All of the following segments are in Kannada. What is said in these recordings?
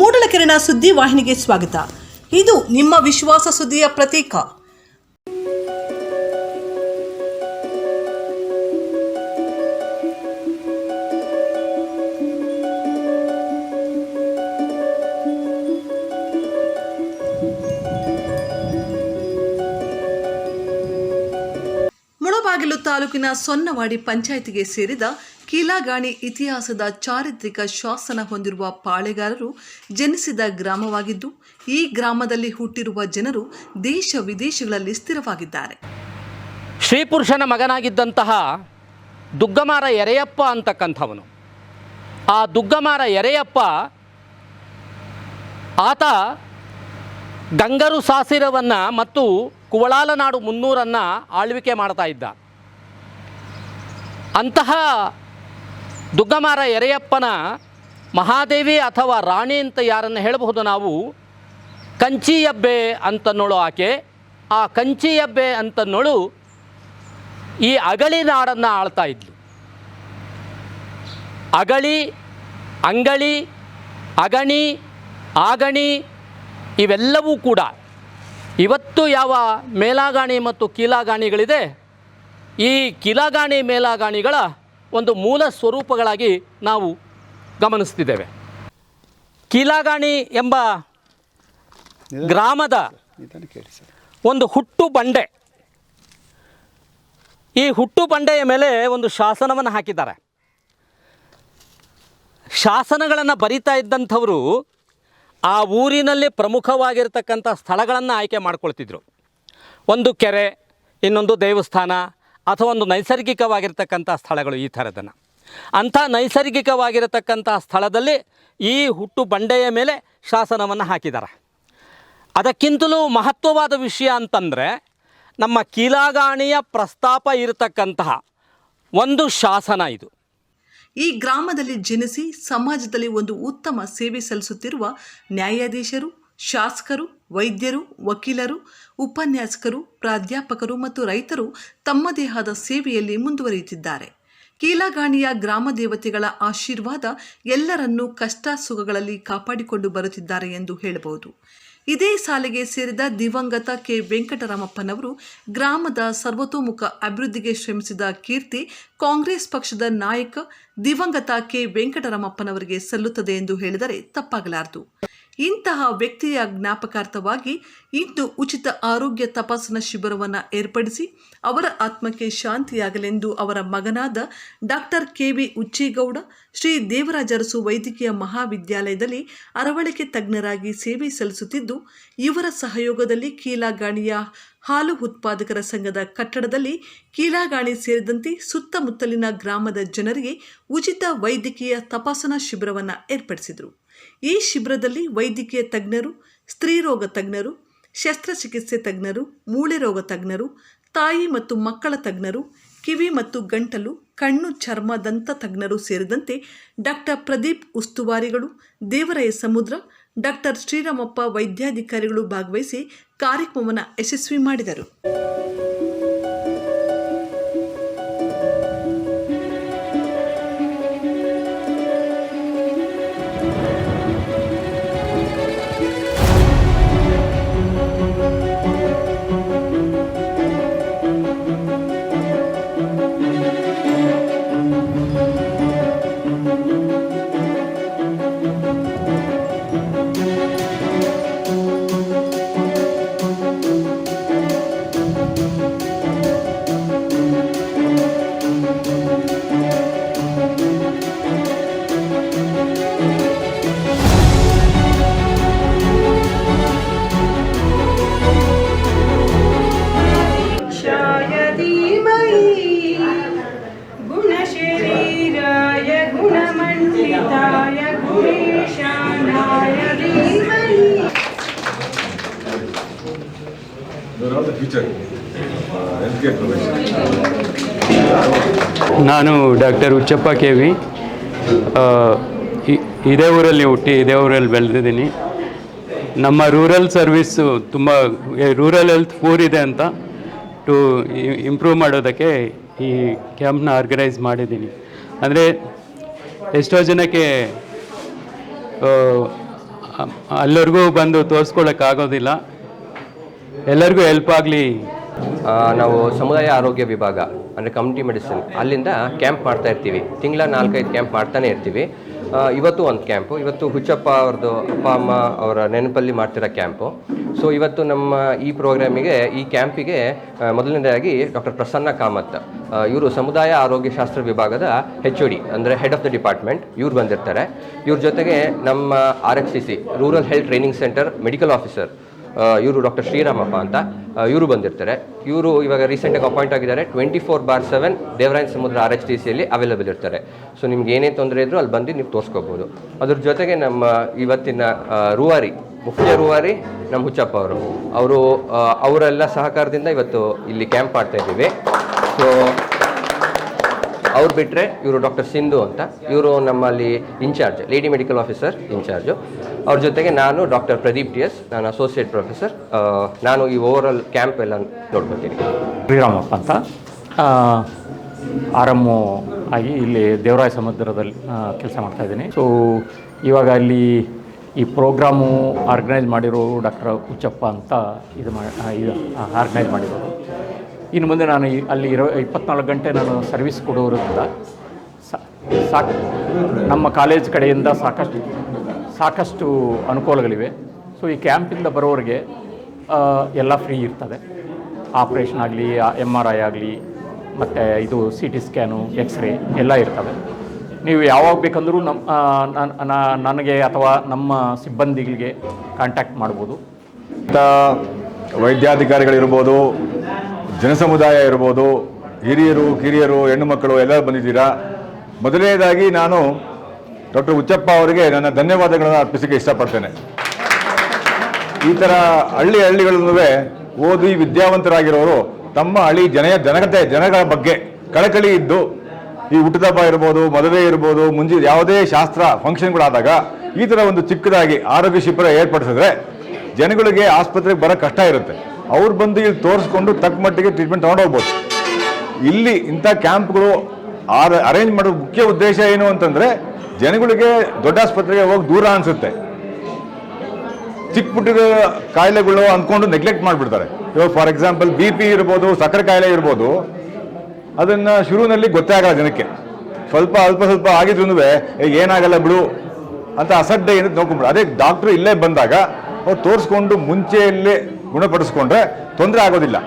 ಮೂಡಲಕೆರೆನ ಸುದ್ದಿ ವಾಹಿನಿಗೆ ಸ್ವಾಗತ. ಇದು ನಿಮ್ಮ ವಿಶ್ವಾಸ ಸುದ್ದಿಯ ಪ್ರತೀಕ. ಮುಳಬಾಗಿಲು ತಾಲೂಕಿನ ಸೊನ್ನವಾಡಿ ಪಂಚಾಯಿತಿಗೆ ಸೇರಿದ ಕೀಲಾಗಾಣಿ ಇತಿಹಾಸದ ಚಾರಿತ್ರಿಕ ಶಾಸನ ಹೊಂದಿರುವ ಪಾಳೆಗಾರರು ಜನಿಸಿದ ಗ್ರಾಮವಾಗಿದ್ದು, ಈ ಗ್ರಾಮದಲ್ಲಿ ಹುಟ್ಟಿರುವ ಜನರು ದೇಶ ವಿದೇಶಗಳಲ್ಲಿ ಸ್ಥಿರವಾಗಿದ್ದಾರೆ. ಶ್ರೀಪುರುಷನ ಮಗನಾಗಿದ್ದಂತಹ ದುಗ್ಗಮಾರ ಎರೆಯಪ್ಪ ಅಂತಕ್ಕಂಥವನು. ಆ ದುಗ್ಗಮಾರ ಎರೆಯಪ್ಪ ಆತ ಗಂಗರು ಸಾಸಿರವನ್ನು ಮತ್ತು ಕುವಳಾಲನಾಡು ಮುನ್ನೂರನ್ನು ಆಳ್ವಿಕೆ ಮಾಡ್ತಾ ಇದ್ದ. ಅಂತಹ ದುಗ್ಗಮಾರ ಎರೆಯಪ್ಪನ ಮಹಾದೇವಿ ಅಥವಾ ರಾಣಿ ಅಂತ ಯಾರನ್ನು ಹೇಳಬಹುದು ನಾವು? ಕಂಚಿಯಬ್ಬೆ ಅಂತನ್ನೋಳು ಆಕೆ. ಆ ಕಂಚಿಯಬ್ಬೆ ಅಂತನ್ನೋಳು ಈ ಅಗಳಿ ನಾಡನ್ನು ಆಳ್ತಾ ಇದ್ಲು. ಅಗಳಿ, ಅಂಗಳಿ, ಅಗಣಿ, ಆಗಣಿ ಇವೆಲ್ಲವೂ ಕೂಡ ಇವತ್ತು ಯಾವ ಮೇಲಾಗಾಣಿ ಮತ್ತು ಕೀಲಾಗಾಣಿಗಳಿದೆ? ಈ ಕೀಲಾಗಾಣಿ, ಮೇಲಾಗಾಣಿಗಳ ಒಂದು ಮೂಲ ಸ್ವರೂಪಗಳಾಗಿ ನಾವು ಗಮನಿಸ್ತಿದ್ದೇವೆ. ಕೀಲಾಗಾಣಿ ಎಂಬ ಗ್ರಾಮದ ಒಂದು ಹುಟ್ಟು ಬಂಡೆ. ಈ ಹುಟ್ಟು ಬಂಡೆಯ ಮೇಲೆ ಒಂದು ಶಾಸನವನ್ನು ಹಾಕಿದ್ದಾರೆ. ಶಾಸನಗಳನ್ನು ಬರಿತಾ ಇದ್ದಂಥವರು ಆ ಊರಿನಲ್ಲಿ ಪ್ರಮುಖವಾಗಿರ್ತಕ್ಕಂಥ ಸ್ಥಳಗಳನ್ನು ಆಯ್ಕೆ ಮಾಡ್ಕೊಳ್ತಿದ್ರು. ಒಂದು ಕೆರೆ ಇನ್ನೊಂದು ದೇವಸ್ಥಾನ ಅಥವಾ ಒಂದು ನೈಸರ್ಗಿಕವಾಗಿರ್ತಕ್ಕಂಥ ಸ್ಥಳಗಳು ಈ ಥರದನ್ನು. ಅಂಥ ನೈಸರ್ಗಿಕವಾಗಿರತಕ್ಕಂಥ ಸ್ಥಳದಲ್ಲಿ ಈ ಹುಟ್ಟು ಬಂಡೆಯ ಮೇಲೆ ಶಾಸನವನ್ನು ಹಾಕಿದ್ದಾರೆ ಅದಕ್ಕಿಂತಲೂ ಮಹತ್ವವಾದ ವಿಷಯ ಅಂತಂದರೆ, ನಮ್ಮ ಕೀಲಾಗಾಣಿಯ ಪ್ರಸ್ತಾಪ ಇರತಕ್ಕಂತಹ ಒಂದು ಶಾಸನ ಇದು. ಈ ಗ್ರಾಮದಲ್ಲಿ ಜನಿಸಿ ಸಮಾಜದಲ್ಲಿ ಒಂದು ಉತ್ತಮ ಸೇವೆ ಸಲ್ಲಿಸುತ್ತಿರುವ ನ್ಯಾಯಾಧೀಶರು, ಶಾಸಕರು ವೈದ್ಯರು, ವಕೀಲರು, ಉಪನ್ಯಾಸಕರು, ಪ್ರಾಧ್ಯಾಪಕರು ಮತ್ತು ರೈತರು ತಮ್ಮ ದೇಹದ ಸೇವೆಯಲ್ಲಿ ಮುಂದುವರಿಯುತ್ತಿದ್ದಾರೆ. ಕೀಲಗಾಣಿಯ ಗ್ರಾಮ ದೇವತೆಗಳ ಆಶೀರ್ವಾದ ಎಲ್ಲರನ್ನೂ ಕಷ್ಟ ಸುಖಗಳಲ್ಲಿ ಕಾಪಾಡಿಕೊಂಡು ಬರುತ್ತಿದ್ದಾರೆ ಎಂದು ಹೇಳಬಹುದು. ಇದೇ ಸಾಲಿಗೆ ಸೇರಿದ ದಿವಂಗತ ಕೆ. ವೆಂಕಟರಾಮಪ್ಪನವರು ಗ್ರಾಮದ ಸರ್ವತೋಮುಖ ಅಭಿವೃದ್ಧಿಗೆ ಶ್ರಮಿಸಿದ ಕೀರ್ತಿ ಕಾಂಗ್ರೆಸ್ ಪಕ್ಷದ ನಾಯಕ ದಿವಂಗತ ಕೆ. ವೆಂಕಟರಾಮಪ್ಪನವರಿಗೆ ಸಲ್ಲುತ್ತದೆ ಎಂದು ಹೇಳಿದರೆ ತಪ್ಪಾಗಲಾರದು. ಇಂತಹ ವ್ಯಕ್ತಿಯ ಜ್ಞಾಪಕಾರ್ಥವಾಗಿ ಇಂದು ಉಚಿತ ಆರೋಗ್ಯ ತಪಾಸಣಾ ಶಿಬಿರವನ್ನು ಏರ್ಪಡಿಸಿ ಅವರ ಆತ್ಮಕ್ಕೆ ಶಾಂತಿಯಾಗಲೆಂದು ಅವರ ಮಗನಾದ doctor K V Ucchegowda Shri Devaraj Urs ವೈದ್ಯಕೀಯ ಮಹಾವಿದ್ಯಾಲಯದಲ್ಲಿ ಅರವಳಿಕೆ ತಜ್ಞರಾಗಿ ಸೇವೆ ಸಲ್ಲಿಸುತ್ತಿದ್ದು, ಇವರ ಸಹಯೋಗದಲ್ಲಿ ಕೀಲಾಗಾಣಿಯ ಹಾಲು ಉತ್ಪಾದಕರ ಸಂಘದ ಕಟ್ಟಡದಲ್ಲಿ ಕೀಲಾಗಾಣಿ ಸೇರಿದಂತೆ ಸುತ್ತಮುತ್ತಲಿನ ಗ್ರಾಮದ ಜನರಿಗೆ ಉಚಿತ ವೈದ್ಯಕೀಯ ತಪಾಸಣಾ ಶಿಬಿರವನ್ನು ಏರ್ಪಡಿಸಿದರು. ಈ ಶಿಬಿರದಲ್ಲಿ ವೈದ್ಯಕೀಯ ತಜ್ಞರು ಸ್ತ್ರೀರೋಗ ತಜ್ಞರು, ಶಸ್ತ್ರಚಿಕಿತ್ಸೆ ತಜ್ಞರು, ಮೂಳೆ ರೋಗ ತಜ್ಞರು, ತಾಯಿ ಮತ್ತು ಮಕ್ಕಳ ತಜ್ಞರು, ಕಿವಿ ಮತ್ತು ಗಂಟಲು, ಕಣ್ಣು ಚರ್ಮ ದಂತ ತಜ್ಞರು ಸೇರಿದಂತೆ ಡಾಕ್ಟರ್ ಪ್ರದೀಪ್ ಉಸ್ತುವಾರಿಗಳು ದೇವರಾಯ ಸಮುದ್ರ, ಡಾಕ್ಟರ್ ಶ್ರೀರಾಮಪ್ಪ ವೈದ್ಯಾಧಿಕಾರಿಗಳು ಭಾಗವಹಿಸಿ ಕಾರ್ಯಕ್ರಮವನ್ನು ಯಶಸ್ವಿ ಮಾಡಿದರು. ನಾನು ಡಾಕ್ಟರ್ ಉಚ್ಚಪ್ಪ ಕೆ ವಿ. ಇದೇ ಊರಲ್ಲಿ ಹುಟ್ಟಿ ಇದೇ ಊರಲ್ಲಿ ಬೆಳೆದಿದ್ದೀನಿ. ನಮ್ಮ ರೂರಲ್ ಸರ್ವಿಸ್ಸು ತುಂಬ ರೂರಲ್ ಹೆಲ್ತ್ ಪೂರ್ ಇದೆ ಅಂತ ಟು ಇಂಪ್ರೂವ್ ಮಾಡೋದಕ್ಕೆ ಈ ಕ್ಯಾಂಪ್ನ ಆರ್ಗನೈಸ್ ಮಾಡಿದ್ದೀನಿ. ಅಂದರೆ ಎಷ್ಟೋ ಜನಕ್ಕೆ ಅಲ್ಲರಿಗೂ ಬಂದು ತೋರಿಸ್ಕೊಳ್ಳೋಕ್ಕಾಗೋದಿಲ್ಲ ಎಲ್ಲರಿಗೂ ಹೆಲ್ಪ್ ಆಗಲಿ ನಾವು ಸಮುದಾಯ ಆರೋಗ್ಯ ವಿಭಾಗ, ಅಂದರೆ ಕಮ್ಯುನಿಟಿ ಮೆಡಿಸಿನ್ ಅಲ್ಲಿಂದ ಕ್ಯಾಂಪ್ ಮಾಡ್ತಾ ಇರ್ತೀವಿ. ತಿಂಗಳ ನಾಲ್ಕೈದು ಕ್ಯಾಂಪ್ ಮಾಡ್ತಾನೆ ಇರ್ತೀವಿ. ಇವತ್ತು ಒಂದು ಕ್ಯಾಂಪು ಇವತ್ತು ಹುಚ್ಚಪ್ಪ ಅವ್ರದ್ದು ಅಪ್ಪ, ಅಮ್ಮ ಅವರ ನೆನಪಲ್ಲಿ ಮಾಡ್ತಿರೋ ಕ್ಯಾಂಪು ಸೊ ಇವತ್ತು ನಮ್ಮ ಈ ಪ್ರೋಗ್ರಾಮಿಗೆ ಈ ಕ್ಯಾಂಪಿಗೆ ಮೊದಲನೇದಾಗಿ ಡಾಕ್ಟರ್ ಪ್ರಸನ್ನ ಕಾಮತ್ ಇವರು ಸಮುದಾಯ ಆರೋಗ್ಯ ಶಾಸ್ತ್ರ ವಿಭಾಗದ ಹೆಚ್ ಒ ಡಿ ಅಂದರೆ ಹೆಡ್ ಆಫ್ ದ ಡಿಪಾರ್ಟ್ಮೆಂಟ್ ಇವ್ರು ಬಂದಿರ್ತಾರೆ. ಇವ್ರ ಜೊತೆಗೆ ನಮ್ಮ R F C C rural health training centre medical officer ಇವರು ಡಾಕ್ಟರ್ ಶ್ರೀರಾಮಪ್ಪ ಅಂತ. ಇವರು ಬಂದಿರ್ತಾರೆ. ಇವರು ಇವಾಗ ರೀಸೆಂಟಾಗಿ ಅಪಾಯಿಂಟ್ ಆಗಿದ್ದಾರೆ. Twenty four bar seven Devarayana Samudra R H T ಸಿಯಲ್ಲಿ ಅವೈಲೇಬಲ್ ಇರ್ತಾರೆ. ಸೊ ನಿಮ್ಗೆ ಏನೇ ತೊಂದರೆ ಇದ್ರೂ ಅಲ್ಲಿ ಬಂದು ನೀವು ತೋರಿಸ್ಕೋಬೋದು. ಅದ್ರ ಜೊತೆಗೆ ನಮ್ಮ ಇವತ್ತಿನ ರೂವಾರಿ, ಮುಖ್ಯ ರೂವಾರಿ ನಮ್ಮ ಹುಚ್ಚಪ್ಪ ಅವರು. ಅವರು ಅವರೆಲ್ಲ ಸಹಕಾರದಿಂದ ಇವತ್ತು ಇಲ್ಲಿ ಕ್ಯಾಂಪ್ ಮಾಡ್ತಾ ಇದ್ದೀವಿ. ಸೊ ಅವ್ರು ಬಿಟ್ಟರೆ ಇವರು ಡಾಕ್ಟರ್ ಸಿಂಧು ಅಂತ. ಇವರು ನಮ್ಮಲ್ಲಿ incharge lady medical officer incharge ಅವ್ರ ಜೊತೆಗೆ ನಾನು ಡಾಕ್ಟರ್ ಪ್ರದೀಪ್ ಟಿ ಎಸ್, ನಾನು ಅಸೋಸಿಯೇಟ್ ಪ್ರೊಫೆಸರ್ ನಾನು ಈ ಓವರ್ ಆಲ್ ಕ್ಯಾಂಪ್ ಎಲ್ಲ ನೋಡ್ಕೊತೀನಿ. ಶ್ರೀರಾಮಪ್ಪ ಅಂತ. ಆರ್ ಆಗಿ ಇಲ್ಲಿ ದೇವರಾಯ ಸಮುದ್ರದಲ್ಲಿ ಕೆಲಸ ಮಾಡ್ತಾ ಇದ್ದೀನಿ. ಸೊ ಇವಾಗ ಅಲ್ಲಿ ಈ ಪ್ರೋಗ್ರಾಮು ಆರ್ಗನೈಸ್ ಮಾಡಿರೋ ಡಾಕ್ಟರ್ ಹುಚ್ಚಪ್ಪ ಅಂತ ಇದು ಮಾ ಇದು ಆರ್ಗನೈಸ್ ಮಾಡಿರೋದು ಇನ್ನು ಮುಂದೆ ನಾನು ಅಲ್ಲಿ ಇರೋ ಇಪ್ಪತ್ನಾಲ್ಕು ಗಂಟೆ ನಾನು ಸರ್ವಿಸ್ ಕೊಡೋರಿಂದ ಸಾಕ್ ನಮ್ಮ ಕಾಲೇಜ್ ಕಡೆಯಿಂದ ಸಾಕಷ್ಟು ಸಾಕಷ್ಟು ಅನುಕೂಲಗಳಿವೆ. ಸೊ ಈ ಕ್ಯಾಂಪಿಂದ ಬರೋರಿಗೆ ಎಲ್ಲ ಫ್ರೀ ಇರ್ತದೆ. ಆಪ್ರೇಷನ್ ಆಗಲಿ ಎಂ ಆರ್ ಐ ಆಗಲಿ, ಮತ್ತು ಇದು ಸಿ ಟಿ ಸ್ಕ್ಯಾನು ಎಕ್ಸ್ರೇ ಎಲ್ಲ ಇರ್ತವೆ. ನೀವು ಯಾವಾಗ ಬೇಕಂದರೂ ನಮ್ಮ ನನಗೆ ಅಥವಾ ನಮ್ಮ ಸಿಬ್ಬಂದಿಗಳಿಗೆ ಕಾಂಟ್ಯಾಕ್ಟ್ ಮಾಡ್ಬೋದು. ವೈದ್ಯಾಧಿಕಾರಿಗಳಿರ್ಬೋದು ಜನಸಮುದಾಯ ಇರ್ಬೋದು, ಹಿರಿಯರು, ಕಿರಿಯರು, ಹೆಣ್ಣು ಮಕ್ಕಳು ಎಲ್ಲರೂ ಬಂದಿದ್ದೀರಾ? ಮೊದಲನೇದಾಗಿ ನಾನು ಡಾಕ್ಟರ್ ಉಚ್ಚಪ್ಪ ಅವರಿಗೆ ನನ್ನ ಧನ್ಯವಾದಗಳನ್ನು ಅರ್ಪಿಸಕ್ಕೆ ಇಷ್ಟಪಡ್ತೇನೆ. ಈ ಥರ ಹಳ್ಳಿ ಹಳ್ಳಿಗಳಲ್ಲೂ ಓದಿ ವಿದ್ಯಾವಂತರಾಗಿರೋರು ತಮ್ಮ ಹಳ್ಳಿ ಜನೆಯ, ಜನಗತೆ, ಜನಗಳ ಬಗ್ಗೆ ಕಳಕಳಿ ಇದ್ದು, ಈ ಹುಟ್ಟದಬ್ಬ ಇರ್ಬೋದು, ಮದುವೆ ಇರ್ಬೋದು, ಮುಂಜಿ ಯಾವುದೇ ಶಾಸ್ತ್ರ ಫಂಕ್ಷನ್ಗಳಾದಾಗ ಈ ಥರ ಒಂದು ಚಿಕ್ಕದಾಗಿ ಆರೋಗ್ಯ ಶಿಬಿರ ಏರ್ಪಡಿಸಿದ್ರೆ ಜನಗಳಿಗೆ ಆಸ್ಪತ್ರೆಗೆ ಬರೋ ಕಷ್ಟ ಇರುತ್ತೆ. ಅವ್ರು ಬಂದು ಇಲ್ಲಿ ತೋರಿಸ್ಕೊಂಡು ತಕ್ಕ ಮಟ್ಟಿಗೆ ಟ್ರೀಟ್ಮೆಂಟ್ ತೊಗೊಂಡೋಗ್ಬೋದು ಇಲ್ಲಿ ಇಂಥ ಕ್ಯಾಂಪ್ಗಳು ಅರೇಂಜ್ ಮಾಡೋ ಮುಖ್ಯ ಉದ್ದೇಶ ಏನು ಅಂತಂದರೆ ಜನಗಳಿಗೆ ದೊಡ್ಡ ಆಸ್ಪತ್ರೆಗೆ ಹೋಗಿ ದೂರ ಅನಿಸುತ್ತೆ. ಚಿಕ್ಕ ಪುಟ್ಟಿರೋ ಕಾಯಿಲೆಗಳು ಅಂದ್ಕೊಂಡು ನೆಗ್ಲೆಕ್ಟ್ ಮಾಡಿಬಿಡ್ತಾರೆ. ಇವಾಗ ಫಾರ್ ಎಕ್ಸಾಂಪಲ್ ಬಿ ಪಿ ಇರ್ಬೋದು, ಸಕ್ಕರೆ ಕಾಯಿಲೆ ಇರ್ಬೋದು, ಅದನ್ನು ಶುರುವಿನಲ್ಲಿ ಗೊತ್ತೇ ಆಗಲ್ಲ ಜನಕ್ಕೆ. ಸ್ವಲ್ಪ ಅಲ್ಪ ಸ್ವಲ್ಪ ಆಗಿದ್ರು ಏನಾಗಲ್ಲ ಬಿಡು ಅಂತ ಅಸಡ್ಡೆ ಏನಂತ ನೋಡ್ಕೊಂಡ್ಬಿಡು. ಅದೇ ಡಾಕ್ಟ್ರು ಇಲ್ಲೇ ಬಂದಾಗ ಅವ್ರು ತೋರಿಸ್ಕೊಂಡು ಮುಂಚೆಯಲ್ಲೇ ಗುಣಪಡಿಸ್ಕೊಂಡ್ರೆ ತೊಂದರೆ ಆಗೋದಿಲ್ಲ.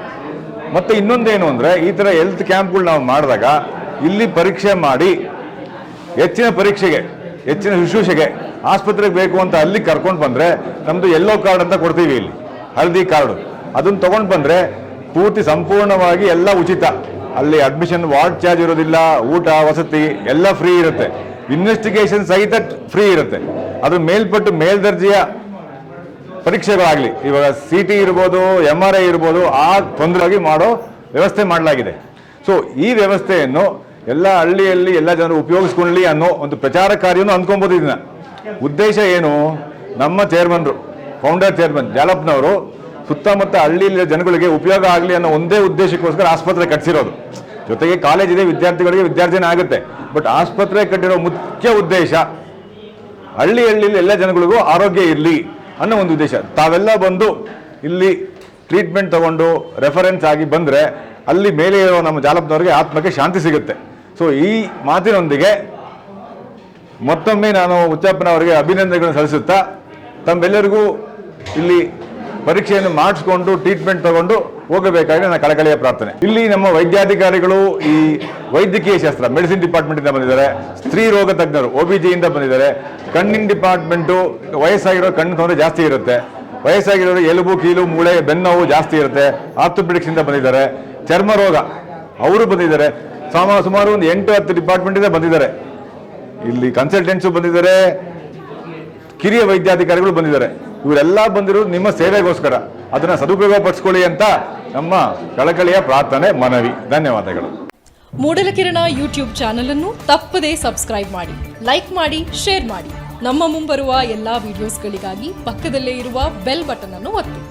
ಮತ್ತು ಇನ್ನೊಂದೇನು ಅಂದರೆ, ಈ ಥರ ಹೆಲ್ತ್ ಕ್ಯಾಂಪ್ಗಳು ನಾವು ಮಾಡಿದಾಗ ಇಲ್ಲಿ ಪರೀಕ್ಷೆ ಮಾಡಿ, ಹೆಚ್ಚಿನ ಪರೀಕ್ಷೆಗೆ, ಹೆಚ್ಚಿನ ಶುಶ್ರೂಷೆಗೆ ಆಸ್ಪತ್ರೆಗೆ ಬೇಕು ಅಂತ ಅಲ್ಲಿ ಕರ್ಕೊಂಡು ಬಂದರೆ ನಮ್ಮದು ಎಲ್ಲೋ ಕಾರ್ಡ್ ಅಂತ ಕೊಡ್ತೀವಿ ಇಲ್ಲಿ, ಹಳದಿ ಕಾರ್ಡು ಅದನ್ನು ತೊಗೊಂಡು ಬಂದರೆ ಪೂರ್ತಿ ಸಂಪೂರ್ಣವಾಗಿ ಎಲ್ಲ ಉಚಿತ. ಅಲ್ಲಿ ಅಡ್ಮಿಷನ್ ವಾರ್ಡ್ ಚಾರ್ಜ್ ಇರೋದಿಲ್ಲ, ಊಟ, ವಸತಿ ಎಲ್ಲ ಫ್ರೀ ಇರುತ್ತೆ. ಇನ್ವೆಸ್ಟಿಗೇಷನ್ ಸಹಿತ ಫ್ರೀ ಇರುತ್ತೆ. ಅದು ಮೇಲ್ಪಟ್ಟು ಮೇಲ್ದರ್ಜೆಯ ಪರೀಕ್ಷೆಗಳಾಗಲಿ, ಇವಾಗ ಸಿ ಟಿ ಇರ್ಬೋದು ಎಂ ಆರ್ ಐ ಇರ್ಬೋದು, ಆ ತೊಂದರೆಯಾಗಿ ಮಾಡೋ ವ್ಯವಸ್ಥೆ ಮಾಡಲಾಗಿದೆ. ಸೊ ಈ ವ್ಯವಸ್ಥೆಯನ್ನು ಎಲ್ಲ ಹಳ್ಳಿಯಲ್ಲಿ ಎಲ್ಲ ಜನರು ಉಪಯೋಗಿಸ್ಕೊಳ್ಳಿ ಅನ್ನೋ ಒಂದು ಪ್ರಚಾರ ಕಾರ್ಯವನ್ನು ಅಂದ್ಕೊಬೋದು ಇದನ್ನ. ಉದ್ದೇಶ ಏನು? ನಮ್ಮ ಚೇರ್ಮನ್ರು ಫೌಂಡರ್ ಚೇರ್ಮನ್ ಜಾಲಪ್ನವರು ಸುತ್ತಮುತ್ತ ಹಳ್ಳಿಯಲ್ಲಿ ಜನಗಳಿಗೆ ಉಪಯೋಗ ಆಗಲಿ ಅನ್ನೋ ಒಂದೇ ಉದ್ದೇಶಕ್ಕೋಸ್ಕರ ಆಸ್ಪತ್ರೆ ಕಟ್ಸಿರೋದು. ಜೊತೆಗೆ ಕಾಲೇಜ್ ಇದೆ, ವಿದ್ಯಾರ್ಥಿಗಳಿಗೆ ವಿದ್ಯಾರ್ಥಿನೇ ಆಗುತ್ತೆ. ಬಟ್ ಆಸ್ಪತ್ರೆ ಕಟ್ಟಿರೋ ಮುಖ್ಯ ಉದ್ದೇಶ ಹಳ್ಳಿ ಹಳ್ಳಿಯಲ್ಲಿ ಎಲ್ಲ ಜನಗಳಿಗೂ ಆರೋಗ್ಯ ಇರಲಿ. ಅನ್ನೋ ಒಂದು ಉದ್ದೇಶ. ತಾವೆಲ್ಲ ಬಂದು ಇಲ್ಲಿ ಟ್ರೀಟ್ಮೆಂಟ್ ತಗೊಂಡು ರೆಫರೆನ್ಸ್ ಆಗಿ ಬಂದರೆ ಅಲ್ಲಿ ಮೇಲೆ ಇರೋ ನಮ್ಮ ಜಾಲಪ್ನವ್ರಿಗೆ ಆತ್ಮಕ್ಕೆ ಶಾಂತಿ ಸಿಗುತ್ತೆ. ಸೊ ಈ ಮಾತಿನೊಂದಿಗೆ ಮತ್ತೊಮ್ಮೆ ನಾನು ಹುಚ್ಚಪ್ಪನವರಿಗೆ ಅಭಿನಂದನೆಗಳನ್ನು ಸಲ್ಲಿಸುತ್ತಾ, ತಮ್ಮೆಲ್ಲರಿಗೂ ಇಲ್ಲಿ ಪರೀಕ್ಷೆಯನ್ನು ಮಾಡಿಸ್ಕೊಂಡು ಟ್ರೀಟ್ಮೆಂಟ್ ತಗೊಂಡು ಹೋಗಬೇಕಾಗಿ ನನ್ನ ಕಳಕಳಿಯ ಪ್ರಾರ್ಥನೆ. ಇಲ್ಲಿ ನಮ್ಮ ವೈದ್ಯಾಧಿಕಾರಿಗಳು ಈ ವೈದ್ಯಕೀಯ ಶಾಸ್ತ್ರ ಮೆಡಿಸಿನ್ ಡಿಪಾರ್ಟ್ಮೆಂಟಿಂದ ಬಂದಿದ್ದಾರೆ, ಸ್ತ್ರೀ ರೋಗ ತಜ್ಞರು ಒ ಬಿ ಜಿಯಿಂದ ಬಂದಿದ್ದಾರೆ. ಕಣ್ಣಿನ ಡಿಪಾರ್ಟ್ಮೆಂಟು ವಯಸ್ಸಾಗಿರೋ ಕಣ್ಣು ತೊಂದರೆ ಜಾಸ್ತಿ ಇರುತ್ತೆ. ವಯಸ್ಸಾಗಿರೋರು ಎಲುಬು, ಕೀಲು, ಮೂಳೆ, ಬೆನ್ನೋವು ಜಾಸ್ತಿ ಇರುತ್ತೆ. ಆರ್ಥೋಪೆಡಿಕ್ಸಿಂದ ಬಂದಿದ್ದಾರೆ. ಚರ್ಮ ರೋಗ, ಅವರು ಬಂದಿದ್ದಾರೆ. ಸಾಮ, ಸುಮಾರು ಒಂದು ಎಂಟು, ಹತ್ತು ಡಿಪಾರ್ಟ್ಮೆಂಟಿಂದ ಬಂದಿದ್ದಾರೆ. ಇಲ್ಲಿ ಕನ್ಸಲ್ಟೆಂಟ್ಸು ಬಂದಿದ್ದಾರೆ. ಕಿರಿಯ ವೈದ್ಯಾಧಿಕಾರಿಗಳು ಬಂದಿದ್ದಾರೆ. ಇವರೆಲ್ಲ ಬಂದಿರೋದು ನಿಮ್ಮ ಸೇವೆಗೋಸ್ಕರ. ಅದನ್ನ ಸದುಪಯೋಗ ಪಡಿಸ್ಕೊಳ್ಳಿ ಅಂತ ನಮ್ಮ ಕಳಕಳಿಯ ಪ್ರಾರ್ಥನೆ, ಮನವಿ. ಧನ್ಯವಾದಗಳು. ಮೂಡಲಕಿರಣ ಯೂಟ್ಯೂಬ್ ಚಾನಲ್ ಅನ್ನು ತಪ್ಪದೇ ಸಬ್ಸ್ಕ್ರೈಬ್ ಮಾಡಿ, ಲೈಕ್ ಮಾಡಿ, ಶೇರ್ ಮಾಡಿ. ನಮ್ಮ ಮುಂಬರುವ ಎಲ್ಲಾ ವಿಡಿಯೋಸ್ಗಳಿಗಾಗಿ ಪಕ್ಕದಲ್ಲೇ ಇರುವ ಬೆಲ್ ಬಟನ್ ಅನ್ನು ಒತ್ತಿ.